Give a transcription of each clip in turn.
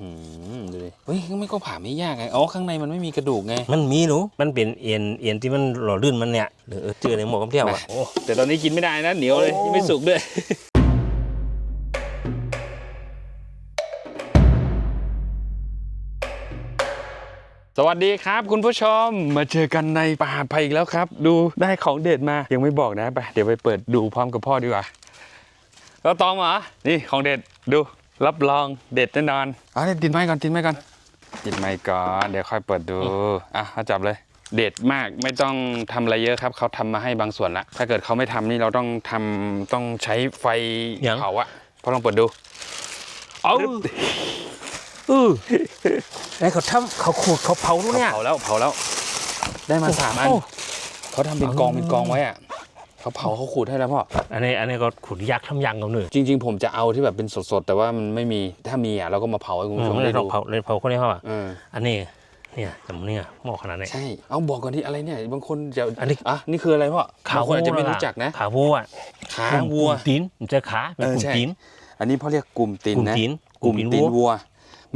หืมดูดิเฮ้ยไม่ก็ผ่าไม่ยากไงอ๋อข้างในมันไม่มีกระดูกไง มันมีหนูมันเป็นเอ็นเอ็นที่มันหล่อลื่นมันเนี่ยหรือเออเจอในหมวกกำเที่ยวอะโอ้แต่ตอนนี้กินไม่ได้นะเหนียวเลยยังไม่สุกด้วยสวัสดีครับคุณผู้ชมมาเจอกันในป่าไปอีกแล้วครับ ดูได้ของเด็ดมายังไม่บอกนะไปเดี๋ยวไปเปิดดูพร้อมกับพ่อดีกว่าก็ตองเหรอนี่ของเด็ดดู รับรองเด็ดแน่นอนเอ๋อติดไม้ก่อนติดไม้ก่อนติดไม้ก่อนเดี๋ยวค่อยเปิดดูอะเอาจับเลย เด็ดมากไม่ต้องทำอะไรเยอะครับเขาทำมาให้บางส่วนละถ้าเกิดเขาไม่ทำนี่เราต้องทำต้องใช้ไฟเผาอะพอลองเปิดดู เอาเออไอ้เขาทำเขาขูดเขาเผานู่นเขาเนี่ย เผาแล้วเผาแล้ว ได้มาสามอันโอ้ เขาทำเป็นกองเป็นกองไว้อะ เขาเผาเขาขูดให้แล้วพ่อ อันนี้อันนี้ก็ขุดยักษ์ทำยังกับหนึ่งจริง ๆ ผมจะเอาที่แบบเป็นสดๆ แต่ว่ามันไม่มีถ้ามีอะเราก็มาเผาให้คุณผู้ชมเลได้ยดูเผาเลยเผาคนนี้เขาอะเอออันนี้เนี่ยจำเนี่ยหม้อขนาดไหน ใช่ เอาบอกก่อนที่อะไรเนี่ย บางคนจะอันนี้ อะนี่คืออะไรพ่อขาบางคนอาจจะไม่รู้จักนะ ขาวัวอะขาวัว กลุ่มตีนมันจะขาเป็นเออกลุ่มใช่ ตีน อันนี้พ่อเรียกกลุ่มตีนกลุ่มนะตีนกลุ่มตีนวัว วัว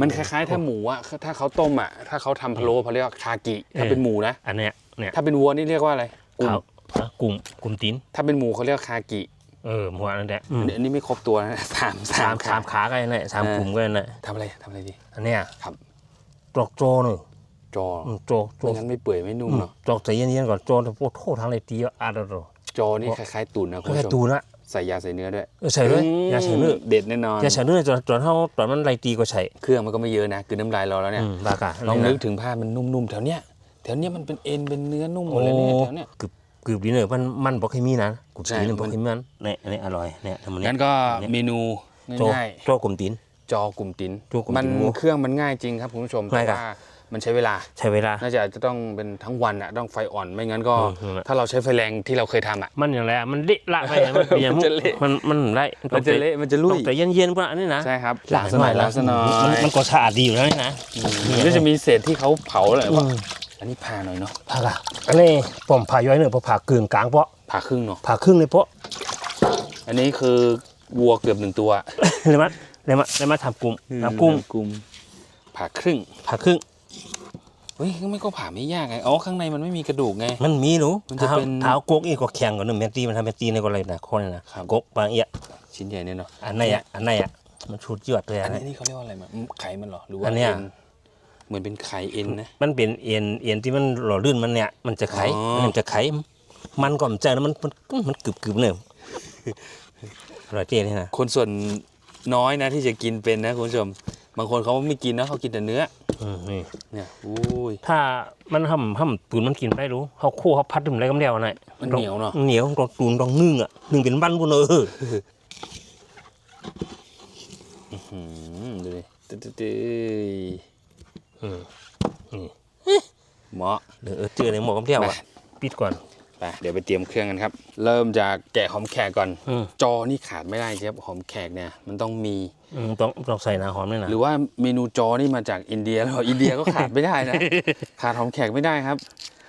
มันคล้ายๆ ถ้าหมูอะถ้าเขาต้มอะถ้าเขาทำพะโล้เขาเรียกว่าคากิ ถ้าเออเป็นหมูนะ อันเนี้ยเนี่ยถ้าเป็นวัวนี่เรียกว่าอะไรกลุ่มเขา ฮะกลุ่มกลุ่มตีนถ้าเป็นหมูเขาเรียกว่าคากิเออหัวนั่นแหละอืมอันนี้อันนี้ไม่ครบตัวนะสามสามสามขากันเนี่ยสามเออกลุ่มกันเนี่ยทำอะไรทำอะไรดี อันเนี้ยครับจอกโจหนึ่งจออืมโจโจไม่งั้นไม่เปื่อยไม่นุ่มอืมเนาะจอกใจเย็นๆก่อนโจแต่พวกโทษทางเลยตีอะอะเดี๋ยวจอนี่คล้ายๆตุ๋นนะคุณแค่ผู้ชตูมนะใส่ยาใส่เนื้อด้วยเออใส่เลยยาใส่เนื้อเด็ดแน่นอนยาใส่เนื้อจนจนเท่าตอนมันไรตีก็ใส่เครื่องมันก็ไม่เยอะนะคือน้ำลายเราแล้วเนี่ย อืมบากะลองนึกถึงผ้ามันนุ่มๆแถวเนี้ยแถวเนี้ยมันเป็นเอ็นเป็นเนื้อนุ่มหมดเลยเนี่ยแถวเนี้ย กึบ กึบดีเนอร์มันมันบอกให้มีนะกูใช่ตีนมับอกนให้มีมันเนี่ยอันนี้อร่อยเนี่ยทำมันเนี่ยงั้นก็เมนูโจง่ายโจกลุ่มตีนๆจอกลุ่มติ้นโจ้กลุ่มติ้นมันวัวเครื่องมันง่ายจริงครับคุณผู้ชมง่าแต่ยกะว่ามันใช้เวลาใช้เวลา น่าจะอาจจะต้องเป็นทั้งวันอะต้องไฟอ่อนไม่งั้นก็อืมนั่นแหละถ้าเราใช้ไฟแรงที่เราเคยทำอะมันอย่างไรอะมันเละละไปมันเป็นอย่างมันจะเละมันมันไรมันจะเละมันจะลุต้อยงแต่เย็นๆพวกอันนี้นะใช่ครับล้างซะหน่อยล้างซะหน่อยมันมันก็สะอาดดีอยู่แล้วนี่นะมันก็จะมีเศษที่เขาเผาแหละอืว่าม อันนี้ผ่าหน่อยเนาะผ่ากะอันนี้ผมผ่าย้อยเนอร์พอผ่ากึ่งกลางเพาะผ่าครึ่งเนาะผ่าครึ่งเลยเพาะอันนี้คือวัวเกือบหนึ่งตัวเลยมั้ยเลยมั้ยเลยมั้ยทำกลุ่มทำกลุ่มกลุ่มผ่าครึ่งผ่าครึ่งเฮ้ยไม่ก็ผ่าไม่ยากไงอ๋อข้างในมันไม่มีกระดูกไง มันมีหนูมันจะเท้าเป็นเท้าโกกอีกก็แข็งกว่าหนึ่งเมตรตีมันทำเมตรตีในก็เลยนะคนนะโกกบางเอียชิ้นใหญ่เนี่ยเนาะอันไหนอะอันไหนอะมันชุดยอดเลยอัอันนนี้นี้นี่เขาเรียกว่าอะไรมันไข่มันเหรอหรือว่าอันเนี้ยอ็ เหมือนเป็นไข่เอ็นนะ มันเป็นเอ็นเอ็นที่มันหล่อลื่นมันเนี่ยมันจะไขอ๋อ มันจะไขมันก่อนใจแล้วมันมันมันกึบกึบเนี่ยอร่อยเจ๊เลยนะคนส่วนน้อยนะที่จะกินเป็นนะคุณผู้ชม บางคนเขาไม่กินนะเขากินแต่เนื้อ อืมนี่เนี่ยอุ้ย ถ้ามันห่ำห่ำตุนมันกินได้รู้เขาคั่วเขาพัดถึงอะไรก็ไม่ได้เอาไหนมันเหนียวเนาะเหนียวต้องตุนต้องนึ่งอะนึ่งเป็นบ้านบุญเอออืมดูดิตึ๊ดตึ๊ดตึ๊ด อืมเหมาะเดี๋ยวเออเจอในหมวกกำเที่ยวอะปิดก่อนไปเดี๋ยวไปเตรียมเครื่องกันครับ เริ่มจากแกะหอมแขกก่อน อืมจอนี่ขาดไม่ได้ครับหอมแขกเนี่ยมันต้องมี อืมต้องต้องใส่นาหอมด้วยนะหรือว่าเมนูจอนี่มาจากอินเดียแล้วอินเดียก็ขาดไม่ได้นะ ขาดหอมแขกไม่ได้ครับ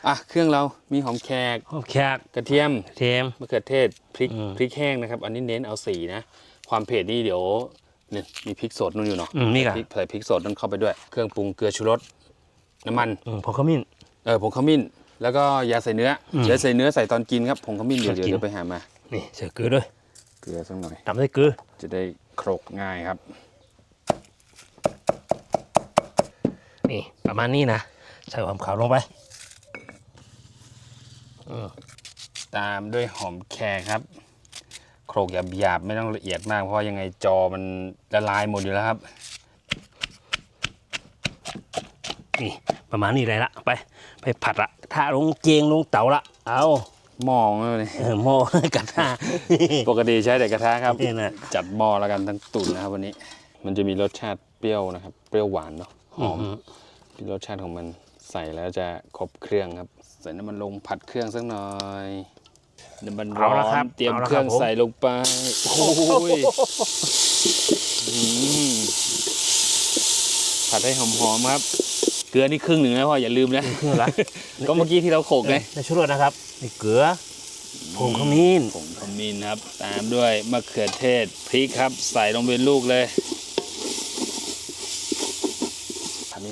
อะเครื่องเรามีหอมแขกหอมแคบกระเทียมเทม มะเขือเทศพริกอืม พริกแห้งนะครับ อันนี้เน้นเอาสีนะ ความเผ็ดนี่เดี๋ยวเนี่ยมีพริกสดนู่นอยู่เนาะอืมนี่กะพริกใส่พริกสดนั่นเข้าไปด้วย เครื่องปรุงเกลือชูรสน้ำมัน อืมพอขมิ้น เออผงขมิ้น แล้วก็ยาใส่เนื้ออมยาใส่เนื้อใส่ตอนกินครับผงขมิ้นเดี๋ยวตอนกิน เดี๋ยวไปหามา นี่ใส่เกลือด้วยเกลือสักหน่อย ตำด้วยเกลือจะได้โครกง่ายครับ นี่ ประมาณนี้นะใส่ความขาวลงไปตามด้วยหอมแขกครับโค รกหยาบๆไม่ต้องละเอียดมาก เพราะยังไงจอมันละลายหมดอยู่แล้วครับ นี่ประมาณนี้เลยละไป ไปผัดละถ้าลงเจงลงเตาละเอาหม้อเลยเออหม้อกระทะปกติใช้แต่กระทะครับนี่นะจัดหม้อแล้วกันทั้งตุ่นนะครับวันนี้ มันจะมีรสชาติเปรี้ยวนะครับ เปรี้ยวหวานเนาะหอมมีรสชาติของมันใส่แล้วจะครบเครื่องครับ ใส่น้ำมันลงผัดเครื่องสักหน่อย น้ำมันร้เอาอละครับนเตรียมเอาละเครื่องครับผม ใส่ลงไปโอ้ยอืมผัดให้หอมๆครับ เกลือนี่ครึ่งหนึ่งนะพ่ออย่าลืมนะ เครื่องละก็เมื่อกี้ที่เราโขลกไงในชุรสนะครับนี่เกลือผงขมิ้นผงขมิ้นครับ ตามด้วยมะเขือเทศพริกครับ ใส่ลงเป็นลูกเลย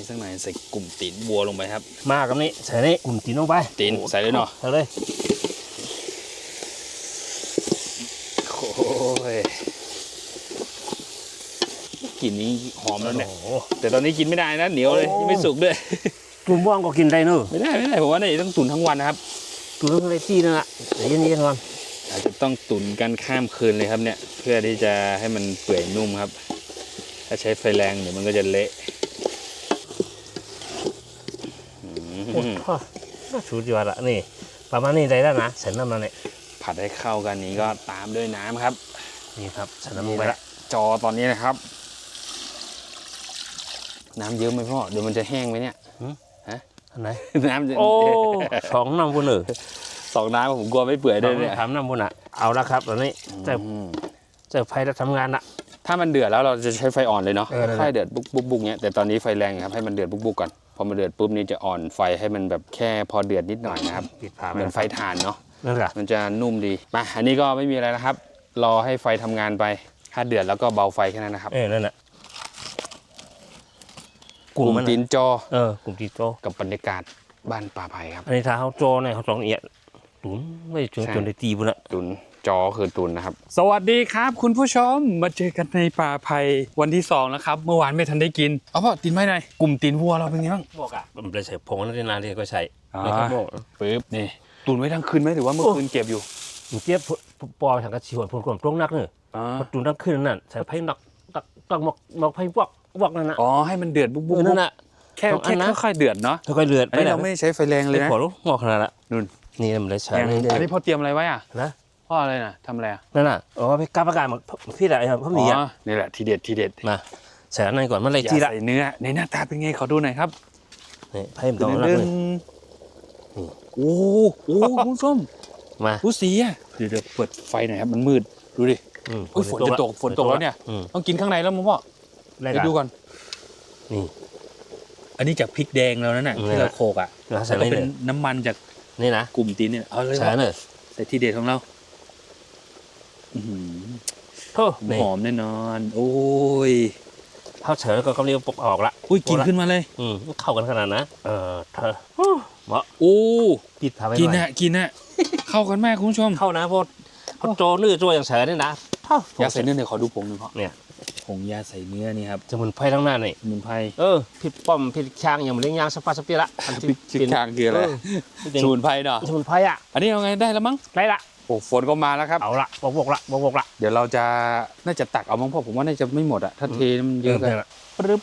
สักหน่อยใส่กลุ่มตีนวัวลงไปครับ มากับนี่ใส่นี่กลุ่มตีนลงไปตีนใส่เลยเนาะ ใส่เลย โอ้ ยกลิ่นนี้หอมแล้วเนี่ยโอ้โหแต่ตอนนี้กินไม่ได้นะเหนียวเลยโอ้ยังไม่สุกด้วยตุ่มบ้องก็กินได้เนอะไม่ได้ไม่ได้ผมว่าเนี่ยต้องตุนทั้งวันนะครับตุ่มอะไรที่นั่นแหละเดี๋ยวเย็นๆก่อนอาจจะต้องตุนกันข้ามคืนเลยครับเนี่ย เพื่อที่จะให้มันเปื่อยนุ่มครับ ถ้าใช้ไฟแรงเดี๋ยวมันก็จะเละอืโอ้มโหน่าสุดยอดละนี่ ประมาณนี้ได้แล้วนะใส่น้ำมันเนี่ยผัดให้เข้ากันนี้ก็ตามด้วยน้ำครับ นี่ครับใส่น้ำลงไปละจอตอนนี้นะครับ น้ำเยอะไหมพ่อเดี๋ยวมันจะแห้งไหมเนี่ยอันไหนน้ำจะโอ้สองน้ำบุญเออสองน้ำผมกลัวไม่เปื่อยด้วยเนี่ยถามน้ำบุญอะเอาละครับตอนนี้เจะอืมเจะไฟจะทำงานละถ้ามันเดือดแล้วเราจะใช้ไฟอ่อนเลยเนาะเออนั่นแหละค่อยเดือดบุ๊กบุ๊กบุ๊กเนี้ยแต่ตอนนี้ไฟแรงครับให้มันเดือดบุ๊กบุ๊กก่อนพอมันเดือดปุ๊บนี่จะอ่อนไฟให้มันแบบแค่พอเดือดนิดหน่อยนะครับปิดฝาเหมือนไฟถ่านเนาะนั่นแหละมันจะนุ่มดีมาอันนี้ก็ไม่มีอะไรนะครับ รอให้ไฟทำงานไปถ้าเดือดแล้วก็เบาไฟแค่นั้นนะครับ เออนั่นแหละกลุ่มมันตีนจอเออกลุ่มตีโตกับบรรยากาศบ้านป่าไผ่ครับ อันนี้ถ้าเขาโจเนี่ยเขาสองเอียดตุนไม่จนใช่ จนได้ตีบุญละตุนจอคือตุนนะครับ สวัสดีครับ คุณผู้ชมมาเจอกันในป่าไผ่วันที่สองแล้วครับเมื่อวานไม่ทันได้กินเอาพ่อตีนไม้หน่อยกลุ่มตีนวัวเราเป็นไงบ้าง บอกอะมันเลยใส่ผงนั่นนานเลยก็ใส่อ่าแล้วก็บอกปึ๊บนี่ตุนไว้ทั้งคืนไหมหรือว่าเมื่อคืนเก็บอยู่ มันเจี๊ยบปอทางกระชิวนผลกลมตรงนักเนอะอ๋อพอตุนนักขึ้นนั่นใส่ไผ่นักตักตักหมอกหมอกไผ่พวกพวกนั่นน่ะอ๋อให้มันเดือดบุ๊บเอบุ๊บอนั่นน่ะแค่สองอัแค่นนะค่อยๆเดือดเนาะค่อยๆเลือดอันนี้เราไม่ได้ใช้ไฟแรงเลยนะขอรู้งอกขนาดละนุ่นนี่มันเลยใส่นี่อันนี้พ่อเตรียมอะไรไว้อะนะพ่ออะไรน่ะทำอะไรอะนั่นน่ะอ๋อไปกาประกาศมาพี่อะไรครับพ่อหมีอะอ๋อนี่แหละทีเด็ดทีเด็ดมาใส่อันนั้นก่อนมันเลยอย่าจีละใส่เนื้อในหน้าตาเป็นไงขอดูหน่อยครับนี่ไพ่มันต้องนักดึเลงยโอ้โหคุณผู้ชม มา ผู้สีอะเดี๋ยวเดี๋ยวเปิดไฟหน่อยครับมันมืดดูดิอืมอุ๊ยฝนจะตกฝนตกแล้วเนี่ย อืมต้องกินข้างในแล้วมั้งพ่อได้เดี๋ยวดูก่อน นี่ อันนี้จากพริกแดงแล้วนั่นน่ะอืมที่เราโขกอะแล้วใส่แล้วก็นี่เป็เลนยน้ำมันจากนี่นะกลุ่มตีนเนี่ยเอาเลยใส่พ่อเลยใส่ทีเด็ดของเราอื้อหือโอ้นี่หอมแน่นอน โอ้ยเขาเฉยก็กำลังปกออกละอุ้ยกลินขึ้นมาเลย อืมเข้ากันขนาดนะ เออเธอ เหมาะโอ้ปิดพาไปกินหน่อยฮะกินฮะเข้ากันมากคุณผู้ชมเข้านะเพราะเขาโจนื้อโจอย่างเฉยนี่นะเท่ายาใส่เนื้อเนี่ยขอดูผงหน่อยพ่อเนี่ยผงยาใส่เนื้อนี่ครับสมุนไพรทั้งนั้นนี่สมุนไพรเออผิดป้อมผิดช้างอย่างมันเลี้ยงยางสปาสเปียละอันที่ชิคชางคืออะไรเป็นสมุนไพรเนาะสมุนไพรอะอันนี้เอาไงได้แล้วมั้งไรละโอ้ฝนก็มาแล้วครับเอาละบกบกละบกบกละเดี๋ยวเราจะน่าจะตักเอามั้งพ่อผมว่าน่าจะไม่หมดอะถ้าเทมันเยอะเกินละปึ๊บ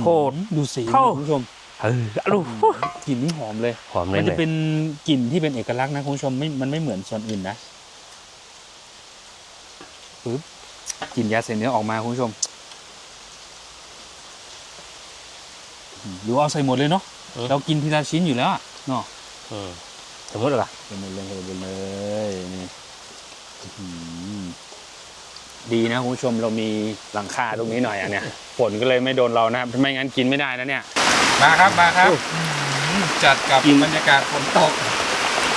โคตรดูสีเข้าคุณผู้ชม เออลูกกลิ่นนี่หอมเลย หอมเลมัยนจะเป็นกลิ่นที่เป็นเอกลักษณ์นะคุณผู้ชมไม่มันไม่เหมือนส่วนอื่นนะปึ๊บกลิ่นยาใส่เนื้อออกมาคุณผู้ชมอืมหรือว่าเอาใส่หมดเลยเนาะเรากินทีละชิ้นอยู่แล้วอะเนาะอืมสมมติเหรอใส่หมดเลยใส่หมดเลยนี่อื้อหือ ดีนะคุณผู้ชมเรามีหลังคาตรงนี้หน่อยอะเนี่ยฝนก็เลยไม่โดนเรานะครับไม่งั้นกินไม่ได้นะเนี่ยมาครับมาครับจัดกับบรรยากาศฝนตก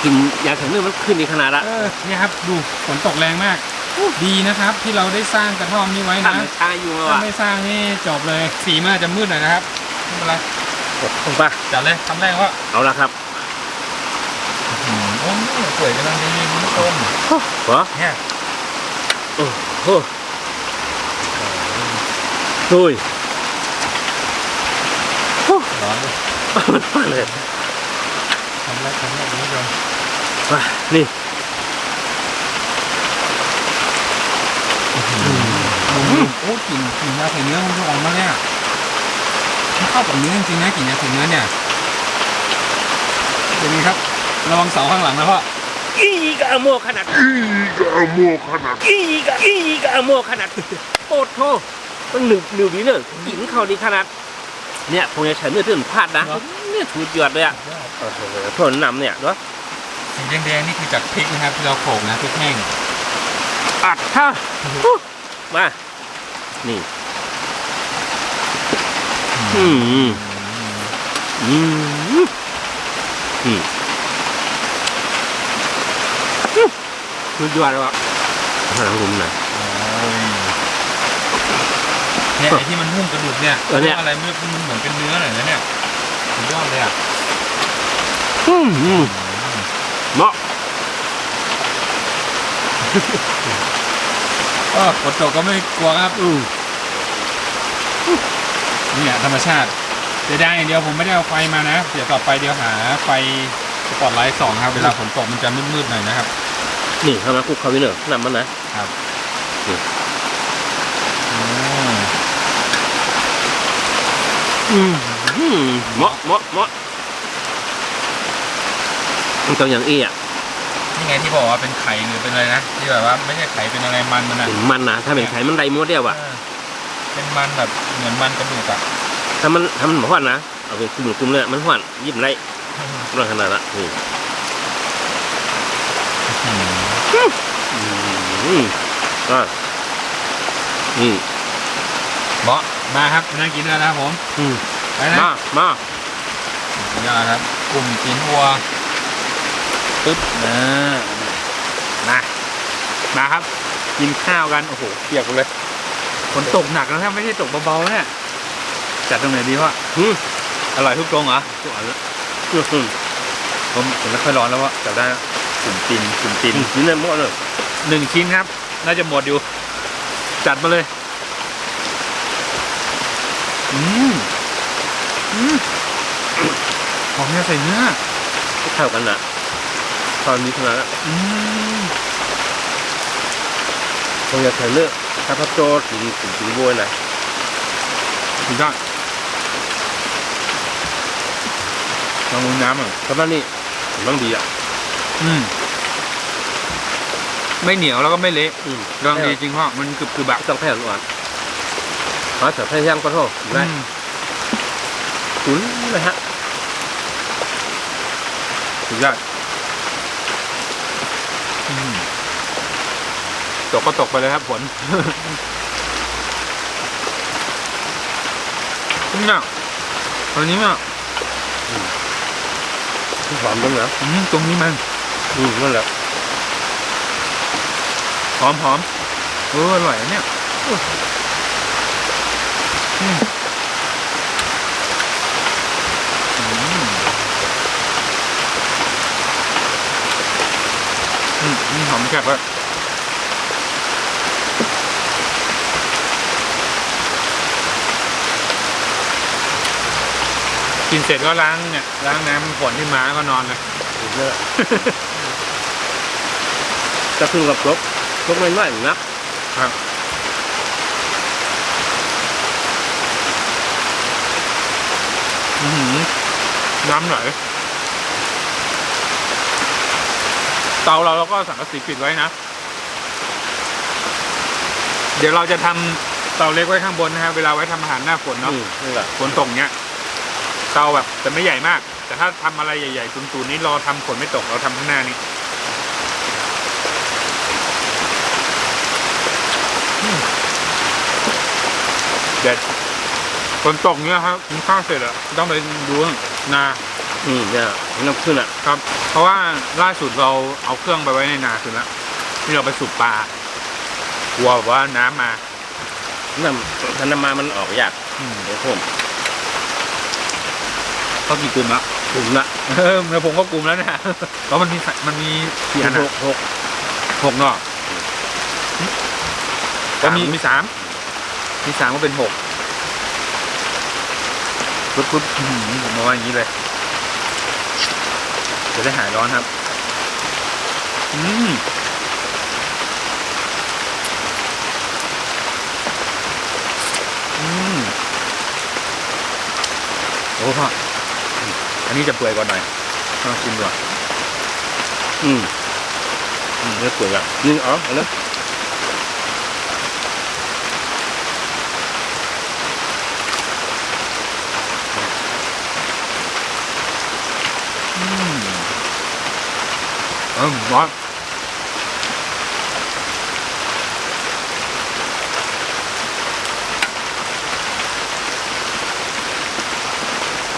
กินยาถึงเรื่องมันขึ้นอีกขนาดละเออเนี่ยครับดูฝนตกแรงมาก ดีนะครับที่เราได้สร้างกระท่อมนี้ไว้ทำนะให้ช้าอยู่มาถ้าว่ะไม่สร้างนี่จบเลย สีมันอาจจะมืดหน่อยนะครับไม่เป็นไรถูกปะจัดเลยคำแรกว่าเอาละครับโอ้สวยกำลังดีคุณผู้ชมเหรอเนี่ย โอ้ดุยร้อนเลยมาเลยคำแรกคำแรกคุณผู้ชมมานี่โอ้กลิ่นกลิ่นยาใส่เนื้อคุณผู้ชมออกมาเนี่ยมันเข้ากับเนื้อจริงนะกลิ่นยาใส่เนื้อเนี่ยเดี๋ยวนี้ครับระวังเสาข้างหลังนะพ่อ อีกะโมขนาดอีกะโมขนาดอีกะอีกะโมขนาดโอ้โหต้องหนึ่งหนึ่งวิเนอร์กินเขาดีขนาด เนี่ยผมจะใช้เนื้อที่มันพลาดนะเนอะเนี่ยถูดยอดเลยอะโอ้โหทนนำเนี่ยเนาะสีแดงๆนี่คือจากพริกนะครับที่เราโขลกนะพริกแห้งอัดท่ามา นี่อืมอืมอืมอืม สุดยอดเลยวะหางผมหน่อยเนี่ยไอ้ที่มันหุ้มกระดูกเนี่ยเออเนี่ย อะไรไม่รู้มันเหมือนเป็นเนื้อหน่อยนะเนี่ยสุดยอดเลยอะอืมอืมเหมาะก็ฝนตกก็ไม่กลัวครับอืมเนี่ยธรรมชาติเสียดายอย่างเดียวผมไม่ได้เอาไฟมานะ เดี๋ยวต่อไปเดี๋ยวหาไฟสปอตไลท์สองครับเวลาฝนตกมันจะมืดๆหน่อยนะครับ นี่ทำมาคลุกเขาวิเนอร์นำมันนะอืมอืมอืมเหมาะเหมาะเหมาะมันต้องอย่างอี้อะนี่ไงที่บอกว่าเป็นไข่หรือเป็นอะไรนะที่แบบว่าไม่ใช่ไข่เป็นอะไรมันมันอะเป็นมันนะถ้าเป็นไข่มันไรมดเดียวอะเออเป็นมันแบบเหมือนมันกระดูกอะถ้ามันถ้ามันหวานนะเอาไปคุมคุมเลยมันหวานยิ้มไรร่างขนาดละนี่ อืมอ่านี่เบาะมาครับนั่งกินด้วยนะครับผมอืมไปนะมามาสุดยอดครับ กลุ่มกินวัวปึ๊บนะมามาครับ กินข้าวกัน โอ้โหเปียกหมดเลยฝนตกหนักแล้วถ้าไม่ใช่ตกเบาๆเนี่ยจัดตรงไหนดีวะอืมอร่อยทุกตรงเหรอตัวละอืมผมผมไม่ค่อยร้อนแล้ววะจับได้แล้วกลุ่มตินกลุ่มตินนี่เนี่ยหมดเลย หนึ่งชิ้นครับ น่าจะหมดอยู่ จัดมาเลย อืมอืมของเนี่ยใส่เนื้อเท่ากันนะตอนนี้ขนาดละอืมผมอยากใส่เลือกถ้าพับโจถึงถึงถึงบัวนะสุดยอดลองดูน้ำอะเพราะว่านี่มันดีอะ อืม ไม่เหนียวแล้วก็ไม่เละอืมกำลังดีจริงพ่อมันกรึบกรึบๆอะต้องแผ่นอ่อนขอแต่แผ่ย่างก็โทษได้อืมตุ๋นเลยฮะสุดยอดอืมตกก็ตกไปเลยครับฝนเนี่ยตอนนี้เนี่ยหอมจังนะอืมตรงนี้มันอืมนั่นแหละ หอมหอมเอออร่อยเนี่ยอืมอืมอือืมหอมแซ่บเลยกินเสร็จก็ล้างเนี่ยล้างน้ำฝนที่มาแล้วก็นอนเลยนั่นแหละจะคือกับครบ ครบไม่ไหวหรือนักอื้อหือน้ำไหลเตาเราเราก็สังกะสีปิดไว้นะ เดี๋ยวเราจะทำเตาเล็กไว้ข้างบนนะครับเวลาไว้ทำอาหารหน้าฝนเนาะอืมนั่นแหละฝนตกเนี้ยเตาแบบจะไม่ใหญ่มาก แต่ถ้าทำอะไรใหญ่ๆตุนๆนี้รอทำฝนไม่ตกเราทำข้างหน้านี้อืมเด็ดฝนตกเนี้ยครับกินข้าวเสร็จอะต้องไปดูนาอืมเนี่ยน้ำขึ้นอะครับ เพราะว่าล่าสุดเราเอาเครื่องไปไว้ในนาคือแล้วที่เราไปสูบปลากลัวแบบว่าน้ำมาน้ำถ้าน้ำมามันออกยากอืมเดี๋ยวผมเขากี่กลุ่มแล้วถุงละเออแล้วผมก็กลุ่มแล้วเนี่ยแล้วมันมีสมันมีกี่อันหอะกหกหกเนาะก็มีมีสาม มีสามก็เป็นหกปุ๊บปุ๊บผมมาว่าอย่างนี้เลย จะได้หายร้อนครับ อืมอืมโอ้พ่ออันนี้จะเปื่อยกว่าหน่อยลองชิมดูอะอืมอืมเนื้อเปื่อยอะนี่อ๋อเอาเลย เออร้อน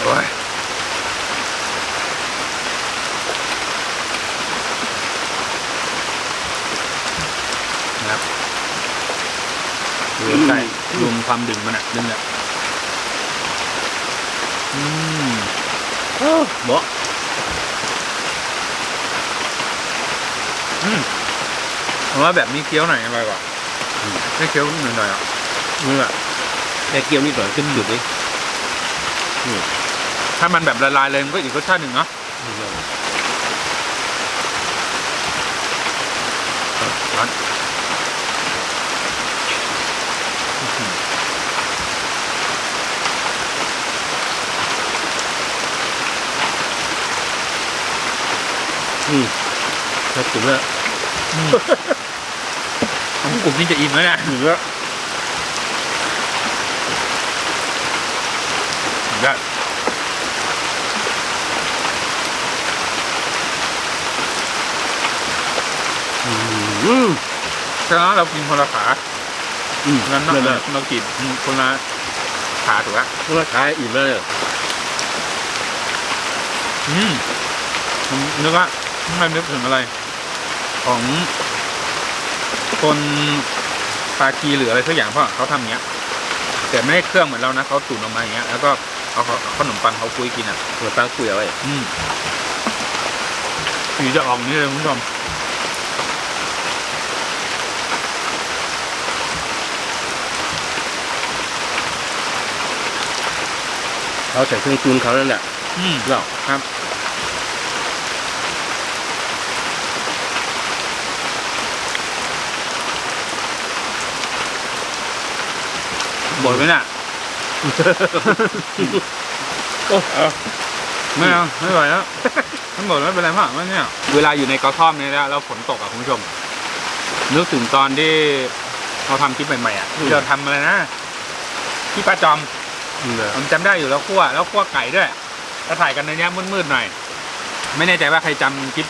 โอ้ยนะครับดูใกล้รวมความดึงมันอะดึงอะอืมเออเหมาะ ผม ว่าแบบนี้เคี้ยวหน่อยอร่อยกว่าไม่เคี้ยวหน่อยๆอะนี่อะแต่เกี๊ยวนี่ก่อนขึ้นจุดนี้ถ้ามันแบบละลายเลยมันก็อีกรสชาติหนึ่งเนาะร้อนอืมถ้าถึงแล้ว น้ำกลุ่มนี่จะอิ่มแล้วเนี่ยถึงแล้วได้อืมฉะนั้นเรากินคนละขาอืมงั้นนั่นแหละเรากินคนละขาถูกละเมื่อขายอิ่มแล้วเนี่ยอืมผมนึกว่าไม่นึกถึงอะไร ของคนปากีหรืออะไรสักอย่างเพราะเขาทำอย่างเงี้ย แต่ไม่ได้เครื่องเหมือนเรานะเขาตุ๋นออกมาอย่างเงี้ย แล้วก็เอาเอาขนมปังเขาคุยกินอะมาตั้งคุยเอาไว้อืมสีจะออกอย่างนี้เลยคุณผู้ชมเขาใส่เครื่องจูนเขานั่นแหละอืมเนาะครับ บดไหมน่ะไม่เอาไม่ไหวแล้วทั้งหมดไม่เป็นไรมากมันเนี่ย เวลาอยู่ในกระท่อมเนี่ยนะแล้วฝนตกอะคุณผู้ชม นึกถึงตอนที่เราทำคลิปใหม่ๆอะที่เราทำอะไรนะที่ป้าจอมผมจำได้อยู่แล้วคั่วแล้วคั่วไก่ด้วยแล้วถ่ายกันในเนี้ยมืดๆหน่อย ไม่แน่ใจว่าใครจำคลิป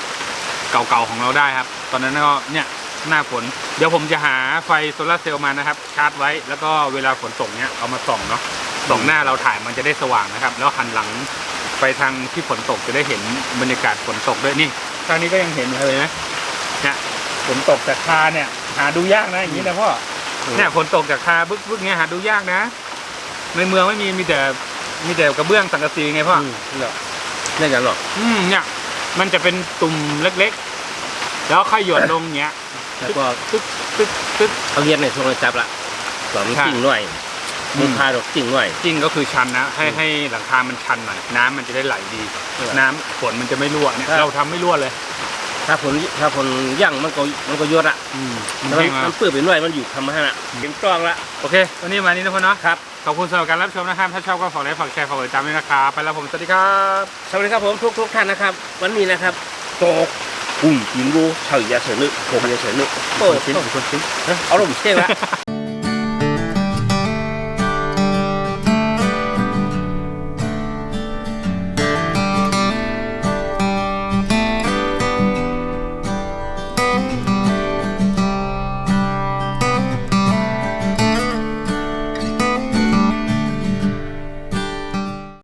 เก่าๆของเราได้ครับ ตอนนั้นก็เนี่ยหน้าฝนเดี๋ยวผมจะหาไฟโซลาร์เซลล์มานะครับ ชาร์จไว้แล้วก็เวลาฝนตกเนี้ยเอามาส่องเนาะส่องหน้าเราถ่ายมันจะได้สว่างนะครับ แล้วหันหลังไปทางที่ฝนตกจะได้เห็นบรรยากาศฝนตกด้วยนี่ทางนี้ก็ยังเห็นเลยนะเนี่ยฝนตกจากคาเนี่ย หาดูยากนะอย่างนี้นะพ่อเนี่ยฝนตกจากคาบึกบึกๆเนี่ยหาดูยากนะ ในเมืองไม่มีมีแต่มีแต่กระเบื้องสังกะสีไงพ่ออืมเนาะนี่อย่างหรอกอืมเนี่ยมันจะเป็นตุ่มเล็กๆ แล้วค่อยหยดลงเงี้ย แล้วก็ตึ๊กตึ๊กตึ๊กเขาเรียนในช่วงจับละสอนใช่จริงหน่อยอืมมุนพาดอกจริงหน่อยจริงก็คือชันนะ ให้อืมให้หลังคามันชันหน่อยน้ำมันจะได้ไหลดีเออน้ำฝนมันจะไม่รั่วเนี่ยครับเราทำไม่รั่วเลย ถ้าผลถ้าผลย่างมันก็มันก็ยศอะอืมมันมันเปื้อนไปหน่อยมันอยู่ทำมาให้ละเป็นกล้องละโอเควันนี้มานี้นะพ่อเนาะครับขอบคุณสำหรับการรับชมนะครับ ถ้าชอบก็ฝากไลค์ฝากแชร์ฝากกดติดตามด้วยนะครับไปแล้วผมสวัสดีครับสวัสดีครับผมทุกทุกท่านนะครับ วันนี้นะครับโตก อุ้ยกินรูเฉยยาเฉยนึกผมยาเฉยนึกโอ้ชิ้นโหคนชิ้นเอาลมเชี่ยงละ